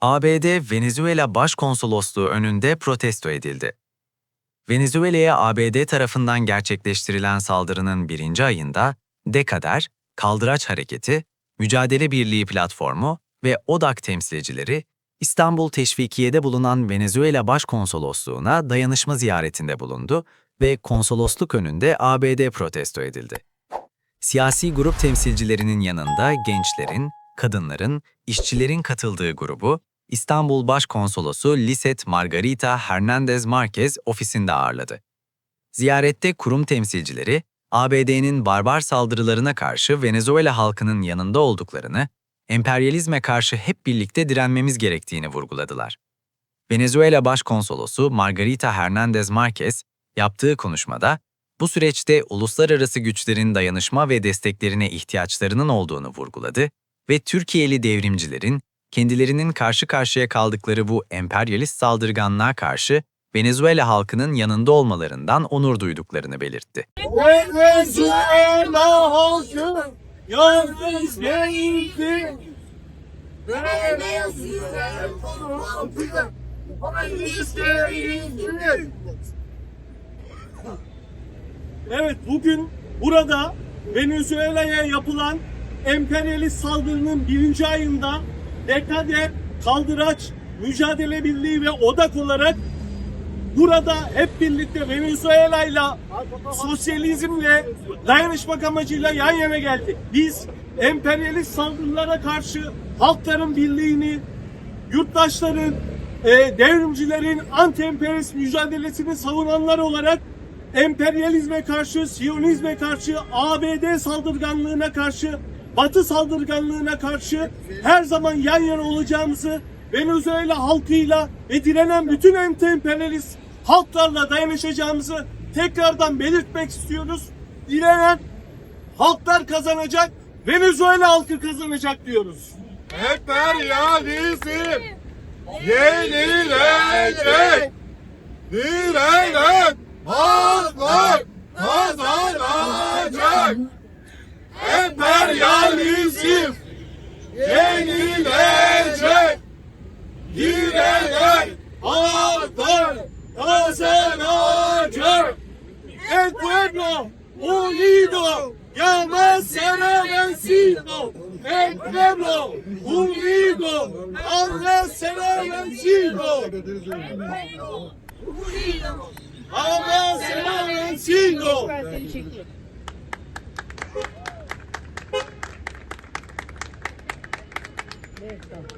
ABD Venezuela Başkonsolosluğu önünde protesto edildi. Venezuela'ya ABD tarafından gerçekleştirilen saldırının birinci ayında DEKADER, Kaldıraç Hareketi, Mücadele Birliği Platformu ve ODAK temsilcileri İstanbul Teşvikiye'de bulunan Venezuela Başkonsolosluğu'na dayanışma ziyaretinde bulundu ve konsolosluk önünde ABD protesto edildi. Siyasi grup temsilcilerinin yanında gençlerin, kadınların, işçilerin katıldığı grubu İstanbul Başkonsolosu Liset Margarita Hernandez Marquez ofisinde ağırladı. Ziyarette kurum temsilcileri, ABD'nin barbar saldırılarına karşı Venezuela halkının yanında olduklarını, emperyalizme karşı hep birlikte direnmemiz gerektiğini vurguladılar. Venezuela Başkonsolosu Margarita Hernandez Marquez yaptığı konuşmada, bu süreçte uluslararası güçlerin dayanışma ve desteklerine ihtiyaçlarının olduğunu vurguladı ve Türkiye'li devrimcilerin kendilerinin karşı karşıya kaldıkları bu emperyalist saldırganlığa karşı Venezuela halkının yanında olmalarından onur duyduklarını belirtti. Venezuela halkı yalnız değildir. Evet bugün burada Venezuela'ya yapılan emperyalist saldırının birinci ayında Dekader, Kaldıraç, Mücadele Birliği ve ODAK olarak burada hep birlikte Venezuela'yla sosyalizmle dayanışmak amacıyla yan yana geldik. Biz emperyalist saldırılara karşı halkların birliğini, yurttaşların, e, devrimcilerin anti-emperyalist mücadelesini savunanlar olarak emperyalizme karşı, siyonizme karşı, ABD saldırganlığına karşı, Batı saldırganlığına karşı her zaman yan yana olacağımızı Venezuela halkıyla ve direnen bütün anti-emperyalist halklarla dayanışacağımızı tekrardan belirtmek istiyoruz. Direnen halklar kazanacak, Venezuela halkı kazanacak diyoruz. Emperyalizm yenilecek. Direnen halklar kazanacak. Emperyalizm yenilecek. Direnen halklar kazanacak. El pueblo unido jamás será vencido. El pueblo unido jamás será vencido. Jamás será vencido. Listo.